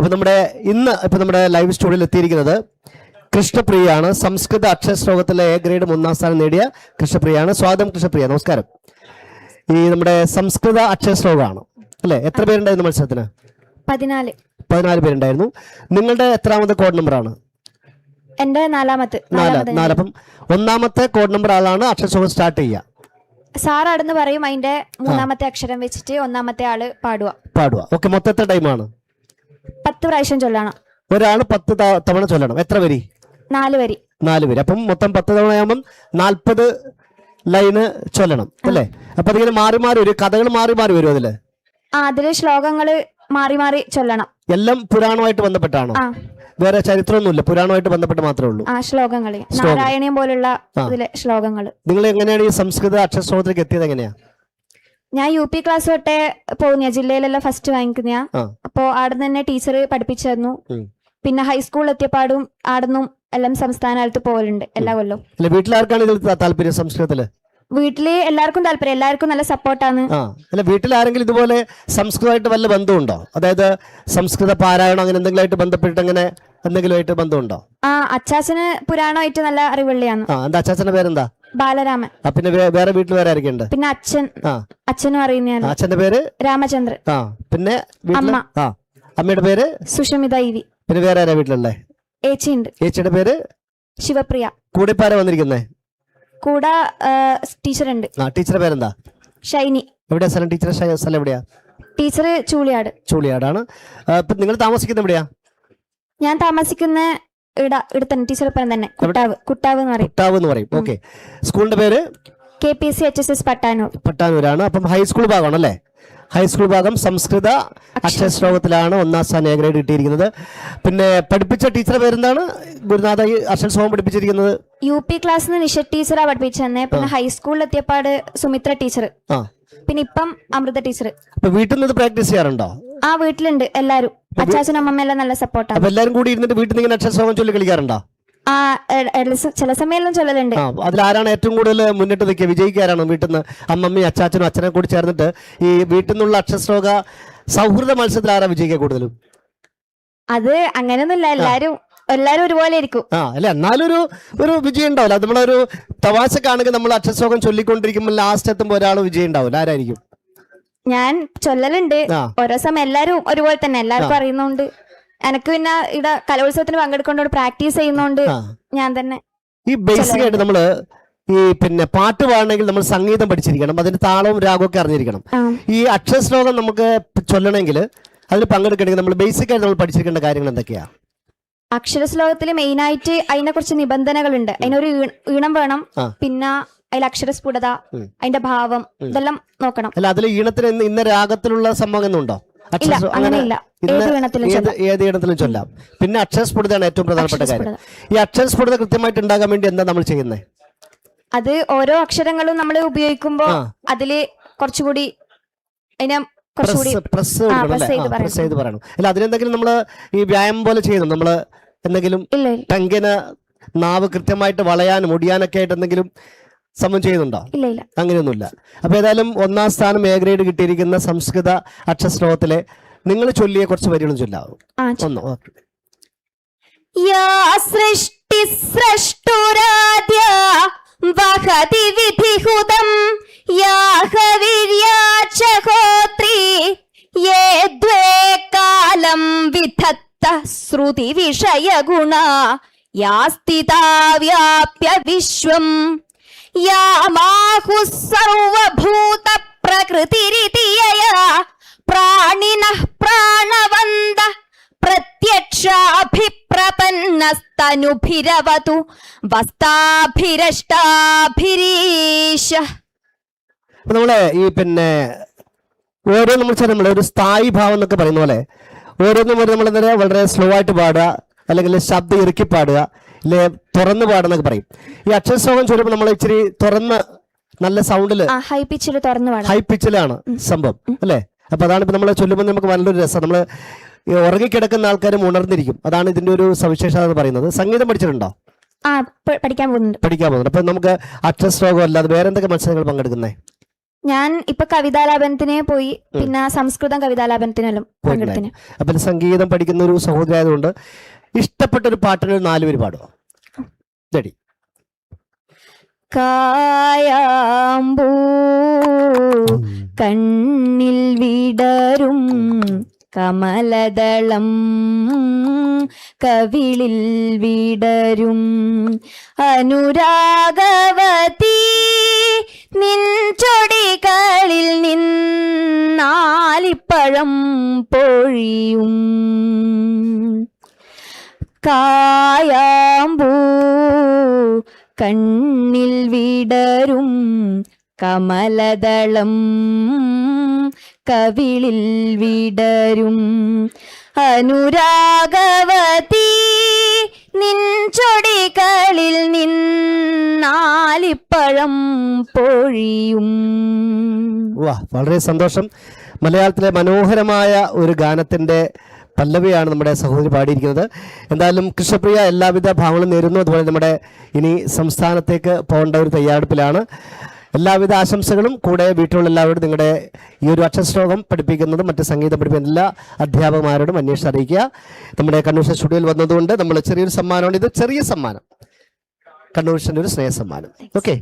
അപ്പൊ നമ്മുടെ ഇന്ന് ഇപ്പോൾ നമ്മുടെ ലൈവ് സ്റ്റുഡിയോയിൽ എത്തിയിരിക്കുന്നത് കൃഷ്ണപ്രിയയാണ്. സംസ്കൃത അക്ഷരശ്ലോകത്തിലെ എ ഗ്രേഡ് മൂന്നാം സ്ഥാനം നേടിയ കൃഷ്ണപ്രിയയാണ്. സ്വാഗതം കൃഷ്ണപ്രിയ. നമസ്കാരം. ഈ നമ്മുടെ സംസ്കൃത അക്ഷരശ്ലോകമാണ് അല്ലേ? എത്ര പേരുണ്ടായിരുന്നു മത്സരത്തിന്? പതിനാല്. പതിനാല് പേരുണ്ടായിരുന്നു. നിങ്ങളുടെ എത്രാമത്തെ കോഡ് നമ്പറാണ് എന്റെ നാലാമത്ത് നാല് നാലാമത്തെ. നാലപ്പം ഒന്നാമത്തെ കോഡ് നമ്പർ ആളാണ് അക്ഷരശ്ലോകം സ്റ്റാർട്ട് ചെയ്യുക. സാർ അടന്ന് പറയും അതിന്റെ മൂന്നാമത്തെ അക്ഷരം വെച്ചിട്ട് ഒന്നാമത്തെ ആൾ പാടുക. പാടുക. ഓക്കെ മൊത്തത്തെ ടൈമാണ് പത്ത് പ്രാവശ്യം ചൊല്ലണം. ഒരാൾ പത്ത് ത- തവണ ചൊല്ലണം. എത്ര വരി? നാല് വരി. നാല് വരി. അപ്പം മൊത്തം പത്ത് തവണ ആകുമ്പം നാൽപ്പത് ലൈന് ചൊല്ലണം. അല്ലേ? അപ്പൊ അതിങ്ങനെ മാറി മാറി വരും. കഥകൾ മാറി മാറി വരും അതിൽ. ആ അതിൽ ശ്ലോകങ്ങൾ മാറി മാറി ചൊല്ലണം. എല്ലാം പുരാണമായിട്ട് ബന്ധപ്പെട്ടാണോ? ആ. വേറെ ചരിത്രമൊന്നുമില്ല. പുരാണമായിട്ട് ബന്ധപ്പെട്ട് മാത്രമേ ഉള്ളൂ. ആ ശ്ലോകങ്ങൾ. ശ്ലോകം. നാരായണീയം പോലുള്ള. ഇതിലെ ശ്ലോകങ്ങൾ. നിങ്ങൾ എങ്ങനെയാണ് ഈ സംസ്കൃത അക്ഷരശ്ലോകത്തിലേക്ക് എത്തിയത് എങ്ങനെയാ? ഞാൻ യു പി ക്ലാസ് തൊട്ടേ പോകുന്ന ജില്ലയിലെല്ലാം ഫസ്റ്റ് വാങ്ങിക്കുന്ന അപ്പോ ആടുന്ന് തന്നെ ടീച്ചർ പഠിപ്പിച്ചായിരുന്നു. പിന്നെ ഹൈസ്കൂളിൽ എത്തിയപ്പാടും ആടുന്നും എല്ലാം സംസ്ഥാന കാലത്ത് പോകലുണ്ട് എല്ലാ കൊല്ലവും. വീട്ടിലാർക്കാണ് ഇതിൽ താല്പര്യം സംസ്കൃതത്തിൽ? വീട്ടിൽ എല്ലാവർക്കും താല്പര്യം. എല്ലാവർക്കും നല്ല സപ്പോർട്ടാണ് അല്ല വീട്ടിൽ ആരെങ്കിലും ഇതുപോലെ സംസ്കൃതമായിട്ട് വല്ല ബന്ധമുണ്ടോ? അതായത് സംസ്കൃത പാരായണം അങ്ങനെ എന്തെങ്കിലും ആയിട്ട് ബന്ധപ്പെട്ട് അങ്ങനെ എന്തെങ്കിലും ആയിട്ട് ബന്ധമുണ്ടോ? ആ അച്ചാച്ചന് പുരാണമായിട്ട് നല്ല അറിവുള്ളിയാണ്. എന്താ അച്ചാച്ചന്റെ പേരെന്താ? ബാലരാമൻ. ആ പിന്നെ വേ- വേറെ വീട്ടിൽ വേറെ ആരൊക്കെ ഉണ്ട്? പിന്നെ അച്ഛൻ. ആ. അച്ഛനും അറിയുന്നതാണ് അച്ഛന്റെ പേര്? രാമചന്ദ്രൻ. ആ പിന്നെ വീട്ടിൽ? അമ്മ. ആ അമ്മയുടെ പേര്? സുഷമിത ഇവി. പിന്നെ വേറെ ആരാ വീട്ടിലുള്ളേ? ഏച്ചിയുണ്ട്. ചേച്ചിയുടെ പേര്? ശിവപ്രിയ. കൂടെ ഇപ്പൊ ആരാ വന്നിരിക്കുന്നേ? കൂടെ ടീച്ചർ ഉണ്ട് ആ ടീച്ചറുടെ പേരെന്താ? ഷൈനി. എവിടെയാ സ്ഥലം? ടീച്ചറെ ശ- സ്ഥലം എവിടെയാ? ടീച്ചർ ചൂളിയാട്. ചൂളിയാടാണ്. ആ, ഇപ്പൊ നിങ്ങൾ താമസിക്കുന്നത് എവിടെയാ? ഞാൻ താമസിക്കുന്ന ഇട ഇവിടെ തന്നെ ടീച്ചർ ഇപ്പം തന്നെ കുട്ടാവ് കുട്ടാവ് എന്ന് പറയും. കുട്ടാവ് എന്ന് പറയും. ഓക്കെ. സ്കൂളിന്റെ പേര്? K P C H S S Pattanur. പട്ടാനൂരാണ്. അപ്പം ഹൈസ്കൂൾ ഭാഗമാണ് അല്ലേ? ഹൈസ്കൂൾ ഭാഗം സംസ്കൃത അക്ഷരശ്ലോകത്തിലാണ് ഒന്നാം സ്ഥാനം എ ഗ്രേഡ് കിട്ടിയിരിക്കുന്നത്. പിന്നെ പഠിപ്പിച്ച ടീച്ചറെ പേരെന്താണ്? ഗുരുനാഥ ഈ അക്ഷരശ്ലോകം പഠിപ്പിച്ചിരിക്കുന്നത്. യു പി ക്ലാസ് നിന്ന് നിഷ ടീച്ചറാ പഠിപ്പിച്ചതന്നെ പിന്നെ ഹൈസ്കൂളിൽ എത്തിയപ്പാട് സുമിത്ര ടീച്ചർ ആ. പിന്നെ ഇപ്പം അമൃത ടീച്ചർ അപ്പൊ വീട്ടിൽ നിന്ന് പ്രാക്ടീസ് ചെയ്യാറുണ്ടോ? ആ വീട്ടിലുണ്ട്. എല്ലാരും. അച്ചാച്ചനും അമ്മമ്മയെല്ലാം നല്ല സപ്പോർട്ടാണ് അപ്പൊ എല്ലാരും കൂടി ഇരുന്നിട്ട് വീട്ടിൽ നിന്ന് ഇങ്ങനെ അക്ഷരശ്ലോകം ചൊല്ലി കളിക്കാറുണ്ടോ? ആ ചില സമയം ചൊല്ലലുണ്ട്. ആ അതിലാരാണ് ഏറ്റവും കൂടുതൽ മുന്നിട്ട് നിൽക്കുക? വിജയിക്കാരാണ് വീട്ടിൽ നിന്ന് അമ്മമ്മയും അച്ചാച്ചനും അച്ഛനെ കൂടി ചേർന്നിട്ട് ഈ വീട്ടിൽ നിന്നുള്ള അക്ഷരശ്ലോക സൗഹൃദ മത്സരത്തിൽ ആരാ വിജയിക്കുക കൂടുതലും? അത് അങ്ങനെയൊന്നുമില്ല. എല്ലാരും എല്ലാരും ഒരുപോലെ ഇരിക്കും. ആ അല്ല എന്നാലും ഒരു ഒരു വിജയം ഉണ്ടാവില്ല. അത് നമ്മളൊരു തമാശക്കാണെങ്കിൽ നമ്മൾ അക്ഷരശ്ലോകം ചൊല്ലിക്കൊണ്ടിരിക്കുമ്പോൾ ലാസ്റ്റ് എത്തുമ്പോൾ ഒരാൾ വിജയം ഉണ്ടാവില്ല. ആരായിരിക്കും? ഞാൻ ചൊല്ലലുണ്ട്. ഓരോ സമയം എല്ലാരും ഒരുപോലെ തന്നെ. എല്ലാവർക്കും അറിയുന്നോണ്ട് എനക്ക് പിന്നെ ഇവിടെ കലോത്സവത്തിന് പങ്കെടുക്കുന്നോണ്ട് പ്രാക്ടീസ് ചെയ്യുന്നോണ്ട് ഞാൻ തന്നെ ഈ ബേസിക് ആയിട്ട് നമ്മൾ ഈ പിന്നെ പാട്ട് പാടണമെങ്കിൽ നമ്മൾ സംഗീതം പഠിച്ചിരിക്കണം. അതിന്റെ താളവും രാഗവും ഒക്കെ അറിഞ്ഞിരിക്കണം ഈ അക്ഷരശ്ലോകം നമുക്ക് ചൊല്ലണമെങ്കിൽ അതിൽ പങ്കെടുക്കണമെങ്കിൽ നമ്മൾ ബേസിക് ആയിട്ട് നമ്മൾ പഠിച്ചിരിക്കേണ്ട കാര്യങ്ങൾ എന്തൊക്കെയാ? അക്ഷരശ്ലോകത്തിൽ മെയിൻ ആയിട്ട് അതിനെ കുറിച്ച് നിബന്ധനകളുണ്ട്. അതിനൊരു ഈണം വേണം. പിന്നെ അതിൽ അക്ഷരസ്ഫുടത അതിന്റെ ഭാവം ഇതെല്ലാം നോക്കണം. അല്ല അതിൽ ഈണത്തിന് ഇന്ന രാഗത്തിലുള്ള സംഭവം ഒന്നും ഉണ്ടോ? ഇല്ല അങ്ങനെയില്ല ഏത് ഈണത്തിലും ചൊല്ലാം. പിന്നെ അക്ഷരസ്ഫുടതയാണ് ഏറ്റവും പ്രധാനപ്പെട്ട കാര്യം. ഈ അക്ഷരസ്ഫുടത കൃത്യമായിട്ട് ഉണ്ടാകാൻ വേണ്ടി എന്താ നമ്മൾ ചെയ്യുന്നത് അത് ഓരോ അക്ഷരങ്ങളും നമ്മൾ ഉപയോഗിക്കുമ്പോ അതിൽ കുറച്ചുകൂടി അതിനെ പ്രസ് പ്രസ് അല്ലേ? ചെയ്ത് ആ, പറയണം. അല്ല അതിനെന്തെങ്കിലും നമ്മൾ ഈ വ്യായാമം പോലെ ചെയ്യുന്നു? നമ്മൾ എന്തെങ്കിലും ടങ്കിന് നാവ് കൃത്യമായിട്ട് വളയാനും ഒടിയാനൊക്കെ ആയിട്ട് എന്തെങ്കിലും സമം ചെയ്യുന്നുണ്ടോ അങ്ങനെയൊന്നുമില്ല. അപ്പൊ ഏതായാലും ഒന്നാം സ്ഥാനം എ ഗ്രേഡ് കിട്ടിയിരിക്കുന്ന സംസ്കൃത അക്ഷശ്ലോകത്തിലെ നിങ്ങൾ ചൊല്ലിയ കുറച്ച് വരികളും ചൊല്ലാവും. സൃഷ്ടി വഹതി വിധിഹുതം ശ്രുതി വിഷയ ഗുണ യാസ്തിതാ വിശ്വം സർവഭൂതപ്രകൃതിരിതിയ പ്രാണിന പ്രാണവന്ത പ്രത്യക്ഷാഭിപ്രപന്നസ്തനുഭിരവതു വസ്താഭിരഷ്ടാഭിരീശ. നമ്മൾ ഈ പിന്നെ ഓരോ നമ്മൾ നമ്മൾ ഒരു സ്ഥായി ഭാവം എന്നൊക്കെ പറയുന്ന പോലെ ഓരോന്നും നമ്മൾ നമ്മൾ വളരെ സ്ലോ ആയിട്ട് പാടുക അല്ലെങ്കിൽ ശബ്ദം ഇറുക്കി പാടുക. അല്ലെ തുറന്ന് പാടുന്നൊക്കെ പറയും. ഈ അക്ഷരശ്ലോകം ചൊല്ലുമ്പോൾ നമ്മൾ ഇച്ചിരി തുറന്ന് നല്ല സൗണ്ടിൽ ഹൈ പിച്ചിൽ തുറന്നു പാടാം ഹൈ പിച്ചിലാണ് സംഭവം അല്ലേ? അപ്പൊ അതാണ് ഇപ്പൊ നമ്മൾ ചൊല്ലുമ്പോൾ നമുക്ക് നല്ലൊരു രസം. നമ്മൾ ഉറങ്ങിക്കിടക്കുന്ന ആൾക്കാരും ഉണർന്നിരിക്കും. അതാണ് ഇതിന്റെ ഒരു സവിശേഷത എന്ന് പറയുന്നത്. സംഗീതം പഠിച്ചിട്ടുണ്ടോ? ആ പഠിക്കാൻ പോകുന്നുണ്ട്. പഠിക്കാൻ പോകുന്നുണ്ട്. അപ്പൊ നമുക്ക് അക്ഷരശ്ലോകം അല്ലാതെ വേറെ എന്തൊക്കെ മത്സരങ്ങൾ പങ്കെടുക്കുന്നേ? ഞാൻ ഇപ്പൊ കവിതാലാപനത്തിന് പോയി പിന്നെ സംസ്കൃതം കവിതാലാപനത്തിനെല്ലാം പങ്കെടുത്തിന്. അപ്പം സംഗീതം പഠിക്കുന്ന ഒരു സഹോദരി ആയതുകൊണ്ട് ഇഷ്ടപ്പെട്ട ഒരു പാട്ടിന് ഒരു നാല് പേര് പാടുക കായാമ്പൂ കണ്ണിൽ വിടരും കമലദളം കവിളിൽ വിടരും. അനുരാഗവതി നിൻ ചൊടികളിൽ നിന്നാലിപ്പഴം പൊഴിയും കായാമ്പൂ കണ്ണിൽ വിടരും കമലദളം കവിളിൽ വിടരും. അനുരാഗവതി നിൻ ചൊടികളിൽ നിന്നാലിപ്പഴം പൊഴിയും. വാ വളരെ സന്തോഷം. മലയാളത്തിലെ മനോഹരമായ ഒരു ഗാനത്തിന്റെ പല്ലവിയാണ് നമ്മുടെ സഹോദരി പാടിയിരിക്കുന്നത്. എന്തായാലും കൃഷ്ണപ്രിയ എല്ലാവിധ ഭാവങ്ങളും നേരുന്നു. അതുപോലെ നമ്മുടെ ഇനി സംസ്ഥാനത്തേക്ക് പോകേണ്ട ഒരു തയ്യാറെടുപ്പിലാണ്. എല്ലാവിധ ആശംസകളും കൂടെ വീട്ടിലുള്ള എല്ലാവരോടും നിങ്ങളുടെ ഈ ഒരു അക്ഷരശ്ലോകം പഠിപ്പിക്കുന്നതും മറ്റ് സംഗീതം പഠിപ്പിക്കുന്ന എല്ലാ അധ്യാപകന്മാരോടും അന്വേഷിച്ച് അറിയിക്കുക. നമ്മുടെ കണ്ണൂർ സ്റ്റുഡിയോയിൽ വന്നതുകൊണ്ട് നമ്മൾ ചെറിയൊരു സമ്മാനമാണ്. ഇത് ചെറിയ സമ്മാനം. കണ്ണൂർ ഒരു സ്നേഹ സമ്മാനം. ഓക്കെ